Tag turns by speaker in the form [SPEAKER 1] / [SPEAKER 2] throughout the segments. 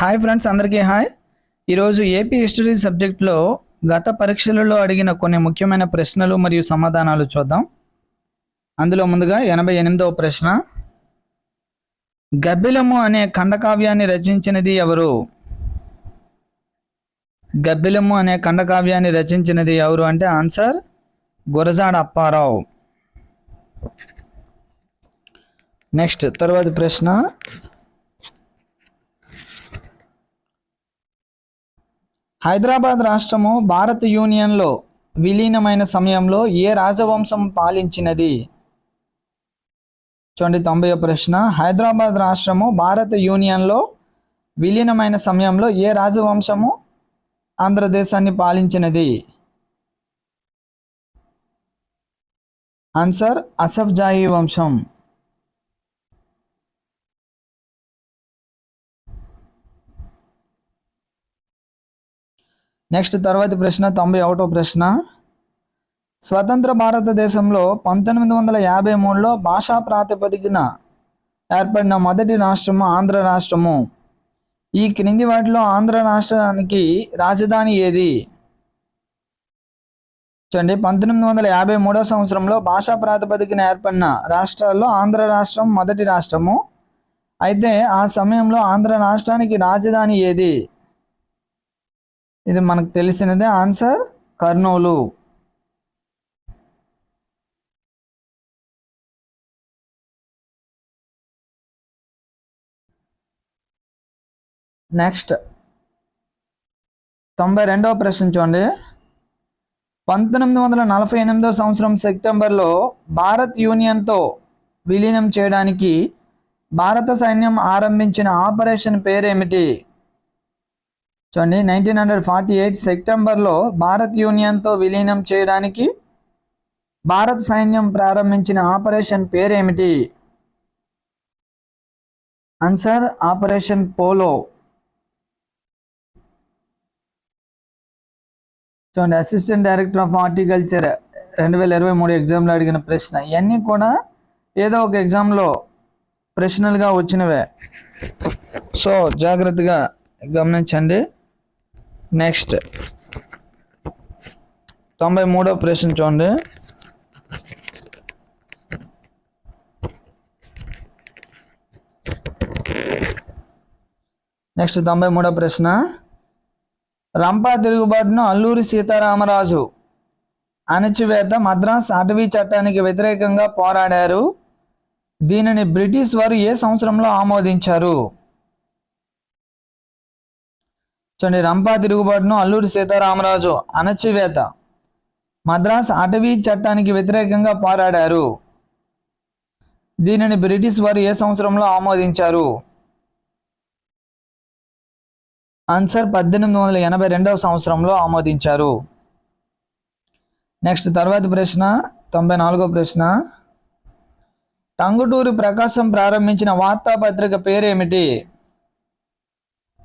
[SPEAKER 1] Hi friends అందరికీ hi. ఈరోజు AP history సబ్జెక్ట్లో గత పరీక్షలలో అడిగిన కొన్ని ముఖ్యమైన ప్రశ్నలు మరియు సమాధానాలు చూద్దాం. అందులో ముందుగా ఎనభై ఎనిమిదవ ప్రశ్న. గబ్బిలము అనే ఖండకావ్యాన్ని రచించినది ఎవరు? గబ్బిలము అనే ఖండకావ్యాన్ని రచించినది ఎవరు అంటే ఆన్సర్ గురజాడ అప్పారావు. నెక్స్ట్ తర్వాతి ప్రశ్న. హైదరాబాద్ రాష్ట్రము భారత యూనియన్లో విలీనమైన సమయంలో ఏ రాజవంశం పాలించినది? చూడండి తొంభై ప్రశ్న. హైదరాబాద్ రాష్ట్రము భారత యూనియన్లో విలీనమైన సమయంలో ఏ రాజవంశము ఆంధ్రదేశాన్ని పాలించినది? ఆన్సర్ అసఫ్జాయి వంశం. నెక్స్ట్ తర్వాతి ప్రశ్న తొంభై ఒకటో ప్రశ్న. స్వతంత్ర భారతదేశంలో పంతొమ్మిది వందల యాభై మూడులో భాషా ప్రాతిపదికన ఏర్పడిన మొదటి రాష్ట్రము ఆంధ్ర రాష్ట్రము. ఈ క్రింది వాటిలో ఆంధ్ర రాష్ట్రానికి రాజధాని ఏది? చూడండి పంతొమ్మిది వందల యాభై మూడో సంవత్సరంలో భాషా ప్రాతిపదికన ఏర్పడిన రాష్ట్రాల్లో ఆంధ్ర రాష్ట్రం మొదటి రాష్ట్రము. అయితే ఆ సమయంలో ఆంధ్ర రాష్ట్రానికి రాజధాని ఏది? ఇది మనకు తెలిసినదే ఆన్సర్ కర్నూలు. నెక్స్ట్. తొంభై రెండవ ప్రశ్న చూడండి. పంతొమ్మిది వందల నలభై ఎనిమిదవ సంవత్సరం సెప్టెంబర్లో భారత్ యూనియన్తో విలీనం చేయడానికి భారత సైన్యం ఆరంభించిన ఆపరేషన్ పేరేమిటి? చూడండి నైన్టీన్ హండ్రెడ్ ఫార్టీ ఎయిట్ సెప్టెంబర్లో భారత్ యూనియన్తో విలీనం చేయడానికి భారత్ సైన్యం ప్రారంభించిన ఆపరేషన్ పేరేమిటి? Answer operation polo. చూడండి అసిస్టెంట్ డైరెక్టర్ ఆఫ్ హార్టికల్చర్ రెండు వేల ఇరవై మూడు ఎగ్జామ్లో అడిగిన ప్రశ్న. ఇవన్నీ కూడా ఏదో ఒక ఎగ్జామ్లో ప్రశ్నలుగా వచ్చినవే. సో జాగ్రత్తగా గమనించండి. నెక్స్ట్. తొంభై మూడో ప్రశ్న చూడండి. నెక్స్ట్ తొంభై మూడో ప్రశ్న. రంపా తిరుగుబాటును అల్లూరి సీతారామరాజు అణచివేత మద్రాస్ అటవీ చట్టానికి వ్యతిరేకంగా పోరాడారు. దీనిని బ్రిటిష్ వారు ఏ సంవత్సరంలో ఆమోదించారు? చూడండి రంపా తిరుగుబాటును అల్లూరి సీతారామరాజు అణచివేత. మద్రాస్ అటవీ చట్టానికి వ్యతిరేకంగా పోరాడారు. దీనిని బ్రిటిష్ వారు ఏ సంవత్సరంలో ఆమోదించారు? ఆన్సర్ పద్దెనిమిది వందల ఎనభై రెండవ సంవత్సరంలో ఆమోదించారు. నెక్స్ట్ తర్వాత ప్రశ్న తొంభై నాలుగో ప్రశ్న. టంగుటూరి ప్రకాశం ప్రారంభించిన వార్తాపత్రిక పేరేమిటి?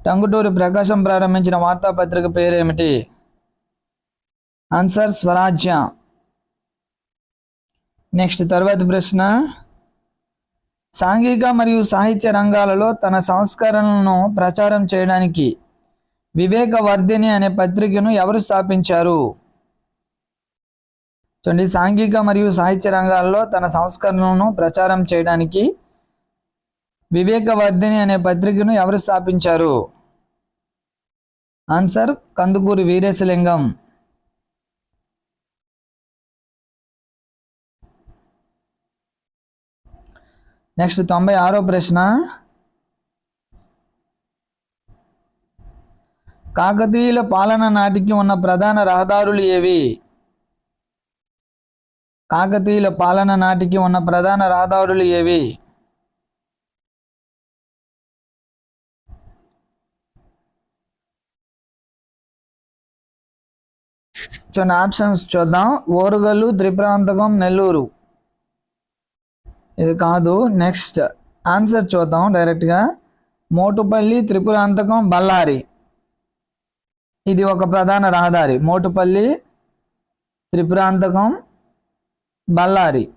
[SPEAKER 1] టంగుటూరి ప్రకాశం ప్రారంభించిన వార్తాపత్రిక పేరేమిటి? ఆన్సర్ స్వరాజ్య. నెక్స్ట్ తర్వాతి ప్రశ్న. సాంఘిక మరియు సాహిత్య రంగాలలో తన సంస్కరణలను ప్రచారం చేయడానికి వివేకవర్ధిని అనే పత్రికను ఎవరు స్థాపించారు? చూడండి సాంఘిక మరియు సాహిత్య రంగాల్లో తన సంస్కరణలను ప్రచారం చేయడానికి వివేకవర్ధిని అనే పత్రికను ఎవరు స్థాపించారు? ఆన్సర్ కందుకూరి వీరేశలింగం. నెక్స్ట్ తొంభై ఆరో ప్రశ్న. కాకతీయుల పాలన నాటికి ఉన్న ప్రధాన రహదారులు ఏవి? కాకతీయుల పాలన నాటికి ఉన్న ప్రధాన రహదారులు ఏవి? చూడండి ఆప్షన్స్ చూద్దాం. ఓరుగల్లు త్రిప్రాంతకం నెల్లూరు. ఇది కాదు నెక్స్ట్. ఆన్సర్ చూద్దాం డైరెక్ట్గా. మోటుపల్లి త్రిపురాంతకం బళ్ళారి. ఇది ఒక ప్రధాన రహదారి. మోటుపల్లి త్రిపురాంతకం బళ్ళారి.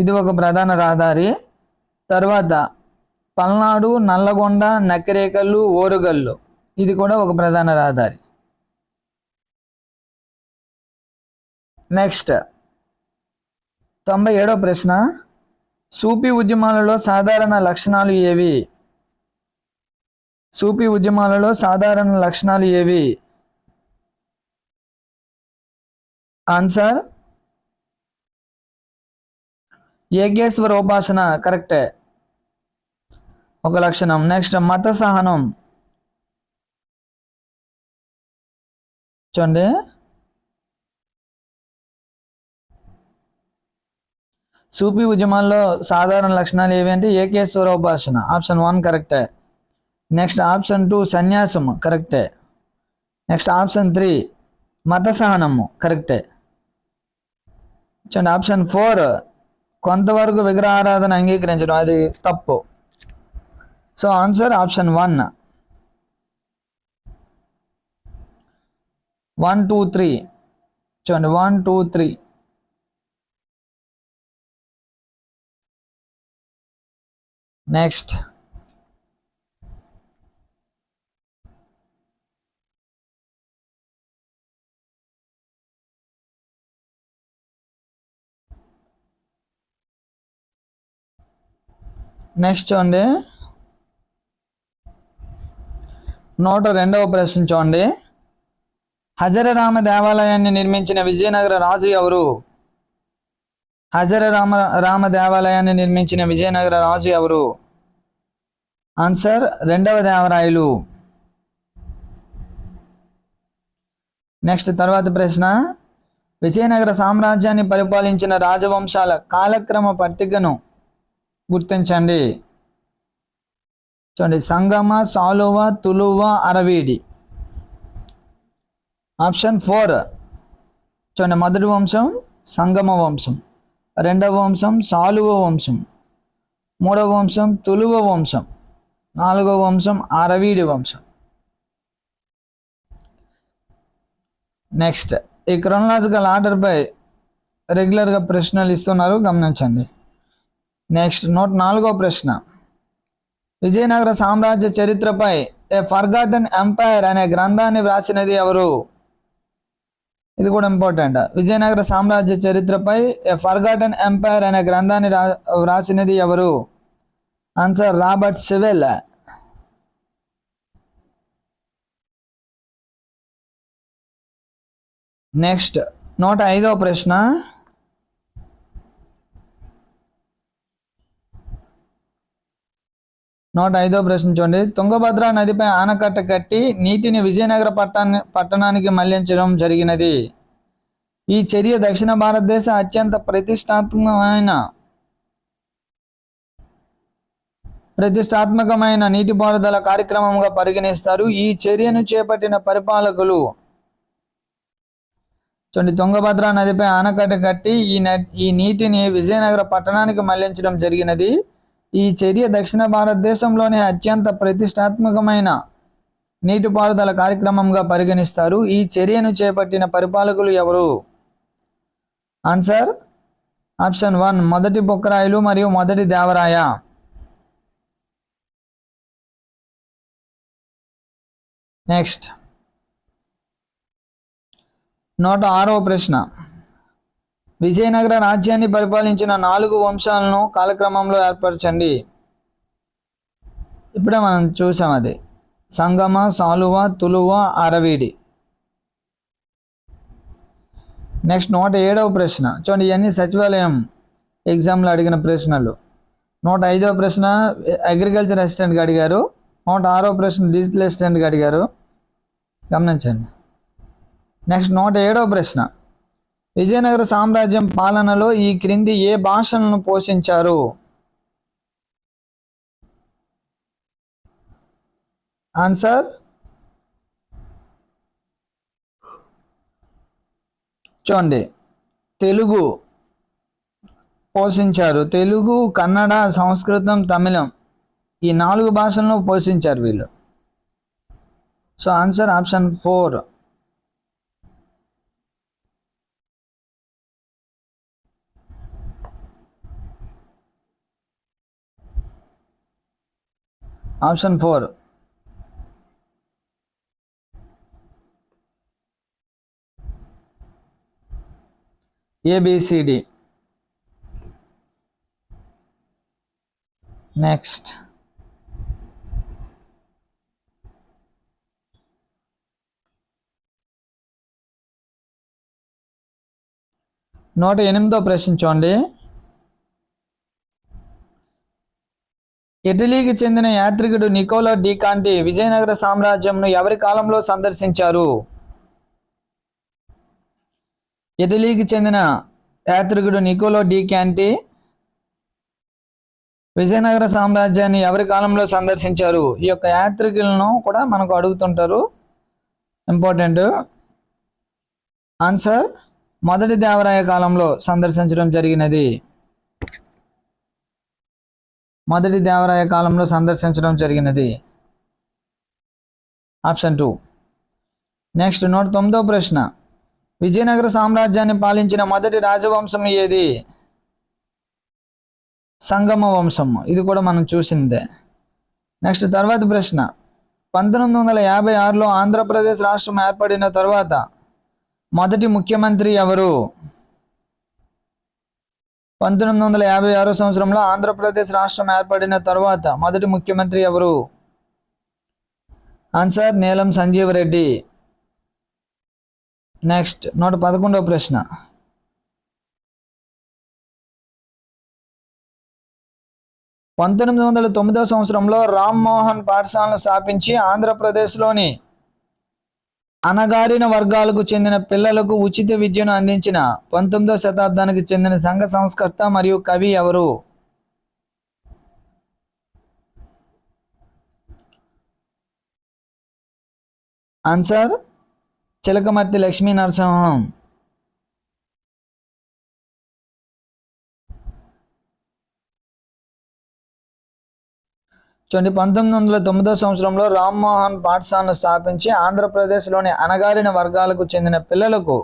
[SPEAKER 1] ఇది ఒక ప్రధాన రహదారి. తర్వాత పల్నాడు నల్లగొండ నకిరేకల్లు ఓరుగల్లు. ఇది కూడా ఒక ప్రధాన రహదారి. నెక్స్ట్. తొంభై ఏడో ప్రశ్న. సూపీ ఉద్యమాలలో సాధారణ లక్షణాలు ఏవి? సూపీ ఉద్యమాలలో సాధారణ లక్షణాలు ఏవి? ఆన్సర్? ఏకేశ్వర ఉపాసన కరెక్టే. ఒక లక్షణం. నెక్స్ట్ మత సహనం. చూడండి. సూపీ ఉద్యమాల్లో సాధారణ లక్షణాలు ఏవి అంటే ఏకేశ్వర ఉపాసన ఆప్షన్ వన్ కరెక్టే. నెక్స్ట్ ఆప్షన్ టూ సన్యాసము కరెక్టే. నెక్స్ట్ ఆప్షన్ త్రీ మత సహనము కరెక్టే. చూడండి ఆప్షన్ ఫోర్ కొంతవరకు విగ్రహారాధన అంగీకరించడం అది తప్పు. So answer option one. One two three. చూడండి one two three. Next. Next చూడండి. నూట రెండవ ప్రశ్న చూడండి. హజరరామ దేవాలయాన్ని నిర్మించిన విజయనగర రాజు ఎవరు? హజర రామ రామ దేవాలయాన్ని నిర్మించిన విజయనగర రాజు ఎవరు? ఆన్సర్ రెండవ దేవరాయలు. నెక్స్ట్ తర్వాత ప్రశ్న. విజయనగర సామ్రాజ్యాన్ని పరిపాలించిన రాజవంశాల కాలక్రమ పట్టికను గుర్తించండి. చూడండి సంగమ సాలువ తులువ అరవీడి. Option four. చూడండి మొదటి వంశం సంగమ వంశం. రెండవ వంశం సాలువ వంశం. మూడవ వంశం తులువ వంశం. నాలుగవ వంశం అరవీడి వంశం. నెక్స్ట్ ఈ క్రొనలాజికల్ ఆర్డర్పై రెగ్యులర్గా ప్రశ్నలు ఇస్తున్నారు గమనించండి. నెక్స్ట్ నూట నాలుగో ప్రశ్న. విజయనగర సామ్రాజ్య చరిత్రపై ఏ ఫర్గాటన్ ఎంపైర్ అనే గ్రంథాన్ని వ్రాసినది ఎవరు? ఇది కూడా ఇంపార్టెంట్ విజయనగర సామ్రాజ్య చరిత్రపై ఫర్గాటన్ ఎంపైర్ అనే గ్రంథాన్ని రా వ్రాసినది ఎవరు? ఆన్సర్ రాబర్ట్ సివెల్ నెక్స్ట్ నూట ఐదో ప్రశ్న. నూట ఐదో ప్రశ్న చూడండి. తుంగభద్ర నదిపై ఆనకట్ట కట్టి నీటిని విజయనగర పట్టణ పట్టణానికి మళ్ళించడం జరిగినది. ఈ చర్య దక్షిణ భారతదేశ అత్యంత ప్రతిష్టాత్మకమైన ప్రతిష్టాత్మకమైన నీటిపారుదల కార్యక్రమంగా పరిగణిస్తారు. ఈ చర్యను చేపట్టిన పరిపాలకులు చూడండి. తుంగభద్ర నదిపై ఆనకట్ట కట్టి ఈ న- ఈ నీటిని విజయనగర పట్టణానికి మళ్ళించడం జరిగినది. ఈ చర్య దక్షిణ భారతదేశంలోనే అత్యంత ప్రతిష్టాత్మకమైన నీటిపారుదల కార్యక్రమంగా పరిగణిస్తారు. ఈ చర్యను చేపట్టిన పరిపాలకులు ఎవరు? ఆన్సర్ ఆప్షన్ వన్ మొదటి బొక్కరాయలు మరియు మొదటి దేవరాయ. నెక్స్ట్ నూట ఆరవ ప్రశ్న. విజయనగర రాజ్యాన్ని పరిపాలించిన నాలుగు వంశాలను కాలక్రమంలో ఏర్పరచండి. ఇప్పుడే మనం చూసాం అది. సంగమ సాలువ తులువ అరవీడి. నెక్స్ట్ నూట ఏడవ ప్రశ్న. చూడండి ఇవన్నీ సచివాలయం ఎగ్జామ్లో అడిగిన ప్రశ్నలు. నూట ఐదవ ప్రశ్న అగ్రికల్చర్ అసిస్టెంట్గా అడిగారు. నూట ఆరో ప్రశ్న డిజిటల్ అసిస్టెంట్గా అడిగారు. గమనించండి. నెక్స్ట్ నూట ఏడవ ప్రశ్న. విజయనగర సామ్రాజ్యం పాలనలో ఈ క్రింది ఏ భాషలను పోషించారు? ఆన్సర్? చూడండి. తెలుగు పోషించారు. తెలుగు కన్నడ సంస్కృతం తమిళం ఈ నాలుగు భాషలను పోషించారు వీళ్ళు. So answer option four. Option four. ABCD next నూట ఎనిమిదో ప్రశ్న చూడండి. ఇటలీకి చెందిన యాత్రికుడు నికోలా డి కాంటి విజయనగర సామ్రాజ్యంను ఎవరి కాలంలో సందర్శించారు? ఇటలీకి చెందిన యాత్రికుడు నికోలో డి క్యాంటి విజయనగర సామ్రాజ్యాన్ని ఎవరి కాలంలో సందర్శించారు? ఈ యొక్క యాత్రికులను కూడా మనకు అడుగుతుంటారు. ఇంపార్టెంట్. ఆన్సర్ మొదటి దేవరాయ కాలంలో సందర్శించడం జరిగినది. మొదటి దేవరాయ కాలంలో సందర్శించడం జరిగినది. Option two. నెక్స్ట్ నూట తొమ్మిదో ప్రశ్న. విజయనగర సామ్రాజ్యాన్ని పాలించిన మొదటి రాజవంశం ఏది? సంగమ వంశం. ఇది కూడా మనం చూసిందే. నెక్స్ట్ తర్వాత ప్రశ్న. పంతొమ్మిది వందల యాభై ఆరులో ఆంధ్రప్రదేశ్ రాష్ట్రం ఏర్పడిన తర్వాత మొదటి ముఖ్యమంత్రి ఎవరు? పంతొమ్మిది వందల యాభై ఆరో సంవత్సరంలో ఆంధ్రప్రదేశ్ రాష్ట్రం ఏర్పడిన తర్వాత మొదటి ముఖ్యమంత్రి ఎవరు? ఆన్సర్ నీలం సంజీవ్ రెడ్డి నెక్స్ట్ నూట పదకొండవ ప్రశ్న. పంతొమ్మిది వందల తొమ్మిదవ సంవత్సరంలో రామ్మోహన్ పాఠశాలను స్థాపించి ఆంధ్రప్రదేశ్లోని అనగారిన వర్గాలకు చెందిన పిల్లలకు ఉచిత విద్యను అందించిన పంతొమ్మిదవ శతాబ్దానికి చెందిన సంఘ సంస్కర్త మరియు కవి ఎవరు? ఆన్సర్ చిలకమర్తి లక్ష్మీ నరసింహం చూడండి పంతొమ్మిది వందల తొమ్మిదో సంవత్సరంలో రామ్మోహన్ పాఠశాలను స్థాపించి ఆంధ్రప్రదేశ్లోని అణగారిన వర్గాలకు చెందిన పిల్లలకు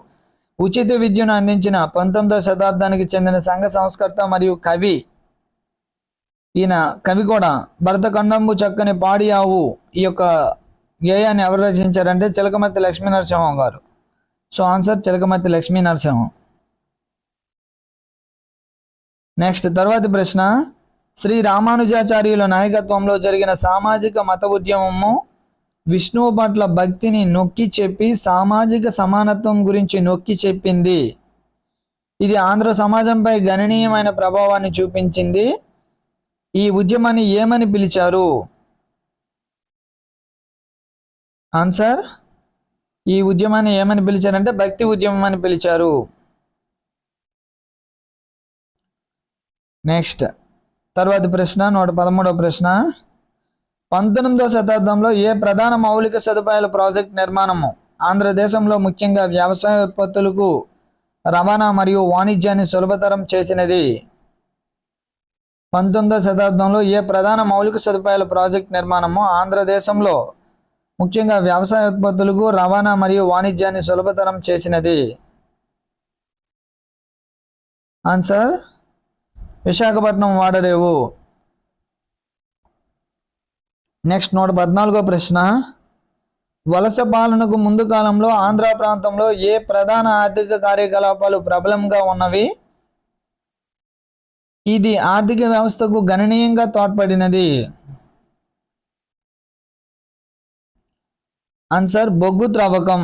[SPEAKER 1] ఉచిత విద్యను అందించిన పంతొమ్మిదవ శతాబ్దానికి చెందిన సంఘ సంస్కర్త మరియు కవి ఈయన కవి కూడా. భరత కండంబు చక్కని పాడి ఆవు ఈ యొక్క గేయాన్ని ఎవరు రచించారంటే చిలకమర్తి లక్ష్మీ నరసింహం గారు. So answer Chilakamarthi Lakshmi Narasimham next తర్వాతి ప్రశ్న. శ్రీ రామానుజాచార్యుల నాయకత్వంలో జరిగిన సామాజిక మత ఉద్యమము విష్ణువు పట్ల భక్తిని నొక్కి చెప్పి సామాజిక సమానత్వం గురించి నొక్కి చెప్పింది. ఇది ఆంధ్ర సమాజంపై గణనీయమైన ప్రభావాన్ని చూపించింది. ఈ ఉద్యమాన్ని ఏమని పిలిచారు? ఆన్సర్ ఈ ఉద్యమాన్ని ఏమని పిలిచారంటే భక్తి ఉద్యమం అని పిలిచారు. నెక్స్ట్ తర్వాతి ప్రశ్న నూట పదమూడవ ప్రశ్న. పంతొమ్మిదవ శతాబ్దంలో ఏ ప్రధాన మౌలిక సదుపాయాల ప్రాజెక్ట్ నిర్మాణము? ఆంధ్రదేశంలో ముఖ్యంగా వ్యవసాయ ఉత్పత్తులకు రవాణా మరియు వాణిజ్యాన్ని సులభతరం చేసినది. పంతొమ్మిదవ శతాబ్దంలో ఏ ప్రధాన మౌలిక సదుపాయాల ప్రాజెక్ట్ నిర్మాణము? ఆంధ్రదేశంలో ముఖ్యంగా వ్యవసాయ ఉత్పత్తులకు రవాణా మరియు వాణిజ్యాన్ని సులభతరం చేసినది. ఆన్సర్ విశాఖపట్నం వాడరేవు నెక్స్ట్ నూట పద్నాలుగో ప్రశ్న. వలస పాలనకు ముందు కాలంలో ఆంధ్ర ప్రాంతంలో ఏ ప్రధాన ఆర్థిక కార్యకలాపాలు ప్రబలంగా ఉన్నవి? ఇది ఆర్థిక వ్యవస్థకు గణనీయంగా తోడ్పడినది. ఆన్సర్ బొగ్గు త్రవ్వకం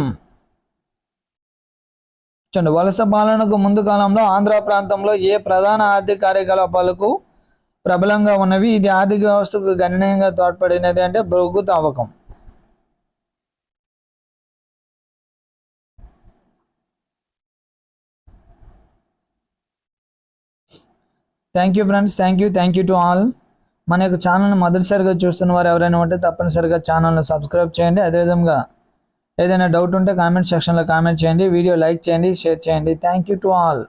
[SPEAKER 1] చూడండి వలస పాలనకు ముందు కాలంలో ఆంధ్ర ప్రాంతంలో ఏ ప్రధాన ఆర్థిక కార్యకలాపాలకు ప్రబలంగా ఉన్నవి? ఇది ఆర్థిక వ్యవస్థకు గణనీయంగా తోడ్పడినది అంటే బొగ్గు తవ్వకం. Thank you friends thank you thank you to all మన యొక్క ఛానల్ని మొదటిసారిగా చూస్తున్న వారు ఎవరైనా ఉంటే తప్పనిసరిగా ఛానల్ను సబ్స్క్రైబ్ చేయండి. అదేవిధంగా ఏదైనా డౌట్ ఉంటే కామెంట్ సెక్షన్లో కామెంట్ చేయండి వీడియో లైక్ చేయండి షేర్ చేయండి. Thank you to all